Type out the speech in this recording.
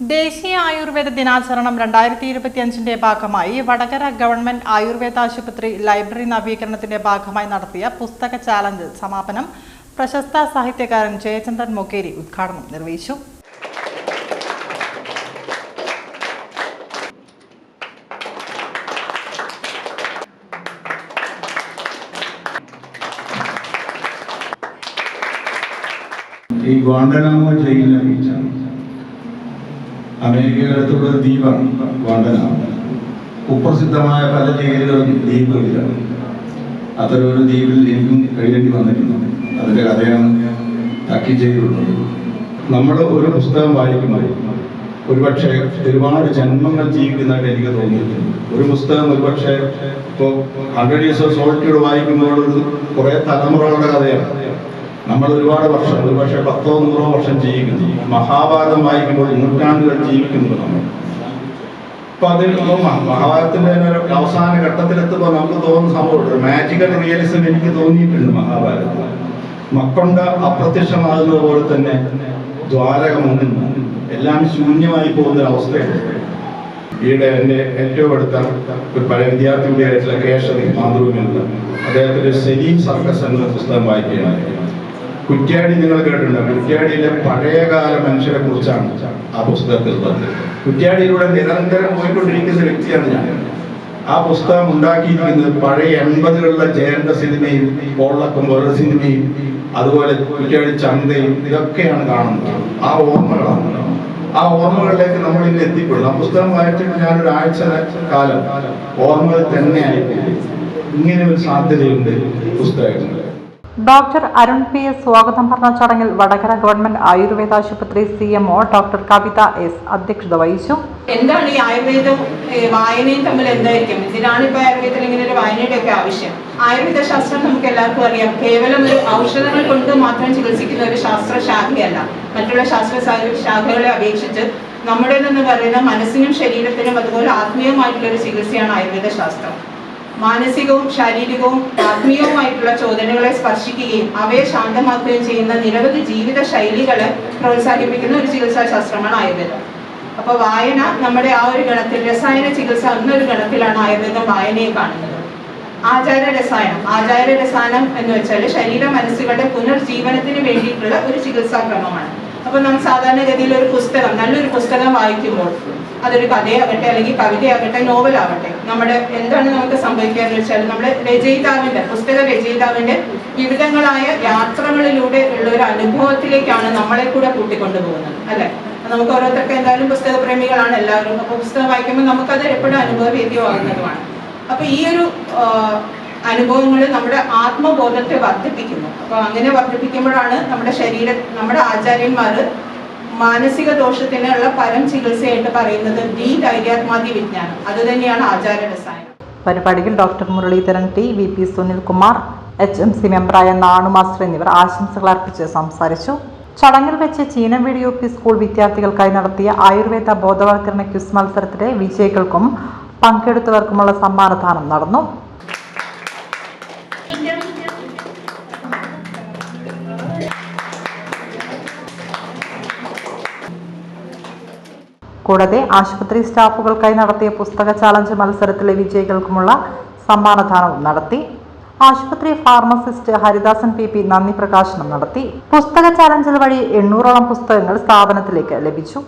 ദേശീയ ആയുർവേദ ദിനാചരണം രണ്ടായിരത്തി ഇരുപത്തിയഞ്ചിന്റെ ഭാഗമായി വടകര ഗവൺമെന്റ് ആയുർവേദ ആശുപത്രി ലൈബ്രറി നവീകരണത്തിന്റെ ഭാഗമായി നടത്തിയ പുസ്തക ചാലഞ്ച് സമാപനം പ്രശസ്ത സാഹിത്യകാരൻ ജയചന്ദ്രൻ മൊക്കേരി ഉദ്ഘാടനം നിർവഹിച്ചു. ഈ ഗോണ്ടനാമോ ജയിലിനെ ഒരു ദ്വീപാണ് ഗോണ്ടനാമോ കുപ്രസിദ്ധമായ പല ജയിലുകളും ദ്വീപുകളിലാണ് അത്തരം ഒരു ദ്വീപിൽ എനിക്കും കഴിയേണ്ടി വന്നിട്ടുണ്ട് അതിന്റെ കഥയാണ് തക്കി ചെയ്തിട്ടുള്ളത്. നമ്മൾ ഒരു പുസ്തകം വായിക്കുമ്പോൾ ഒരുപക്ഷെ ഒരുപാട് ജന്മങ്ങൾ ജീവിക്കുന്നതായിട്ട് എനിക്ക് തോന്നിയിട്ടുണ്ട്. ഒരു പുസ്തകം ഒരുപക്ഷെ ഇപ്പോൾ ഹൺഡ്രഡ് ഇയേഴ്സ് ഓഫ് സോൾട്ടിയോട് വായിക്കുമ്പോൾ ഒരു കുറേ തലമുറകളുടെ കഥയാണ്. നമ്മൾ ഒരുപാട് വർഷം ഒരുപക്ഷെ പത്തോ നൂറോ വർഷം ജീവിക്കുന്നു. മഹാഭാരതം വായിക്കുമ്പോൾ നൂറ്റാണ്ടുകൾ ജീവിക്കുന്നു നമ്മൾ. അപ്പൊ അത് ഇപ്പൊ മഹാഭാരതത്തിന്റെ അവസാന ഘട്ടത്തിലെത്തുമ്പോൾ നമുക്ക് തോന്നുന്ന സംഭവം മാജിക്കൽ റിയലിസം എനിക്ക് തോന്നിയിട്ടുണ്ട് മഹാഭാരതം മക്കൊണ്ട അപ്രത്യക്ഷമാകുന്നത് പോലെ തന്നെ ദ്വാരകം മുങ്ങുന്നു എല്ലാം ശൂന്യമായി പോകുന്ന ഒരു അവസ്ഥയുണ്ട്. ഈയിടെ എന്റെ ഏറ്റവും അടുത്ത ഒരു പഴയ വിദ്യാർത്ഥി കൂടിയായിട്ടുള്ള കേശവി മാതൃഭൂമി അദ്ദേഹത്തിന്റെ സലീം സർക്കസ് എന്ന പുസ്തകം വായിക്കുകയാണ്. കുറ്റ്യാടി നിങ്ങൾ കേട്ടിട്ടുണ്ടോ? കുറ്റ്യാടിയിലെ പഴയകാല മനുഷ്യരെ കുറിച്ചാണ് ആ പുസ്തകത്തിൽ കുറ്റ്യാടിയിലൂടെ നിരന്തരം പോയിക്കൊണ്ടിരിക്കുന്ന വ്യക്തിയാണ് ഞാൻ. ആ പുസ്തകം ഉണ്ടാക്കിയിരിക്കുന്നത് പഴയ എൺപതുകളിലെ ജയന്റെ സിനിമയും കോളക്കം വേറെ സിനിമയും അതുപോലെ കുറ്റ്യാടി ചന്തയും ഇതൊക്കെയാണ് കാണുന്നത്. ആ ഓർമ്മകളാണ്. ആ ഓർമ്മകളിലേക്ക് നമ്മൾ ഇന്ന് എത്തിപ്പെടും ആ പുസ്തകം വായിച്ചിട്ട് ഞാനൊരു ആഴ്ച കാലം ഓർമ്മകൾ തന്നെയായിപ്പോയി ഇങ്ങനെ ഒരു സാധ്യതയുണ്ട് പുസ്തകങ്ങളിൽ. ഡോക്ടർ അരുൺ പി എസ് സ്വാഗതം പറഞ്ഞ ചടങ്ങിൽ വടകര ഗവൺമെന്റ് ആയുർവേദ ആശുപത്രി C M O doctor Kavitha S അധ്യക്ഷത വഹിച്ചു. എന്താണ് ഈ ആയുർവേദവും വായനയും തമ്മിൽ എന്തായിരിക്കും? ഇതിനാണ് ഇപ്പൊ ആയുർവേദത്തിൽ ഇങ്ങനെ ഒരു വായനയുടെ ഒക്കെ ആവശ്യം. ആയുർവേദ ശാസ്ത്രം നമുക്ക് എല്ലാവർക്കും അറിയാം. കേവലം ഒരു ഔഷധങ്ങൾ കൊണ്ട് മാത്രം ചികിത്സിക്കുന്ന ഒരു ശാസ്ത്ര ശാഖയല്ല മറ്റുള്ള ശാസ്ത്ര ശാഖകളെ അപേക്ഷിച്ച് നമ്മുടെ എന്ന് പറയുന്ന മനസ്സിനും ശരീരത്തിനും അതുപോലെ ആത്മീയമായിട്ടുള്ള ഒരു ചികിത്സയാണ് ആയുർവേദ ശാസ്ത്രം. മാനസികവും ശാരീരികവും ആത്മീയവുമായിട്ടുള്ള ചോദനകളെ സ്പർശിക്കുകയും അവയെ ശാന്തമാക്കുകയും ചെയ്യുന്ന നിരവധി ജീവിത ശൈലികളെ പ്രോത്സാഹിപ്പിക്കുന്ന ഒരു ചികിത്സാ ശാസ്ത്രമാണ് ആയുർവേദം അപ്പൊ വായന നമ്മുടെ ആ ഒരു ഗണത്തിൽ രസായന ചികിത്സ എന്നൊരു ഗണത്തിലാണ് ആയുർവേദം വായനയെ കാണുന്നത്. ആചാര രസായനം. ആചാര രസായനം എന്ന് വെച്ചാൽ ശരീര മനസ്സുകളുടെ പുനർജീവനത്തിന് വേണ്ടിയിട്ടുള്ള ഒരു ചികിത്സാ ക്രമമാണ് അപ്പൊ നാം സാധാരണഗതിയിൽ ഒരു പുസ്തകം നല്ലൊരു പുസ്തകം വായിക്കുമ്പോൾ അതൊരു കഥയാകട്ടെ അല്ലെങ്കിൽ കവിതയാകട്ടെ നോവലാകട്ടെ നമ്മുടെ എന്താണ് നമുക്ക് സംഭവിക്കുക എന്ന് വെച്ചാൽ നമ്മുടെ രചയിതാവിന്റെ പുസ്തക രചയിതാവിന്റെ വിവിധങ്ങളായ യാത്രകളിലൂടെ ഉള്ള ഒരു അനുഭവത്തിലേക്കാണ് നമ്മളെ കൂടെ കൂട്ടിക്കൊണ്ടുപോകുന്നത് അല്ലെ? നമുക്ക് ഓരോരുത്തർക്ക് എന്തായാലും പുസ്തക പ്രേമികളാണ് എല്ലാവരും. അപ്പൊ പുസ്തകം വായിക്കുമ്പോൾ നമുക്കത് എപ്പോഴും അനുഭവവേദ്യമാകുന്നതുമാണ് അപ്പൊ ഈ ഒരു അനുഭവങ്ങൾ നമ്മുടെ ആത്മബോധത്തെ വർദ്ധിപ്പിക്കുന്നു. അപ്പൊ അങ്ങനെ വർദ്ധിപ്പിക്കുമ്പോഴാണ് നമ്മുടെ ശരീര നമ്മുടെ ആചാര്യന്മാർ മാനസിക ദോഷത്തിനുള്ള പരം ചികിത്സയായിട്ട് പറയുന്നത് ദീ ധൈര്യാത്മാതി വിജ്ഞാനം. അത് തന്നെയാണ് ആചാര രസായനം. പരിപാടിയിൽ doctor Muraleedharan T V P Sunilkumar H M C മെമ്പറായ നാണുമാസ്റ്റർ എന്നിവർ ആശംസകൾ അർപ്പിച്ച് സംസാരിച്ചു. ചടങ്ങിൽ വെച്ച് ചീന വീഡിയോ പി സ്കൂൾ വിദ്യാർത്ഥികൾക്കായി നടത്തിയ ആയുർവേദ ബോധവൽക്കരണ ക്വിസ് മത്സരത്തിലെ വിജയികൾക്കും പങ്കെടുത്തവർക്കുമുള്ള സമ്മാനദാനം നടന്നു. കൂടാതെ ആശുപത്രി സ്റ്റാഫുകൾക്കായി നടത്തിയ പുസ്തക ചാലഞ്ച് മത്സരത്തിലെ വിജയികൾക്കുമുള്ള സമ്മാനദാനവും നടത്തി. ആശുപത്രി ഫാർമസിസ്റ്റ് ഹരിദാസൻ പി പി നന്ദി പ്രകാശനം നടത്തി. പുസ്തക ചാലഞ്ചിൽ വഴി എണ്ണൂറോളം പുസ്തകങ്ങൾ സ്ഥാപനത്തിലേക്ക് ലഭിച്ചു.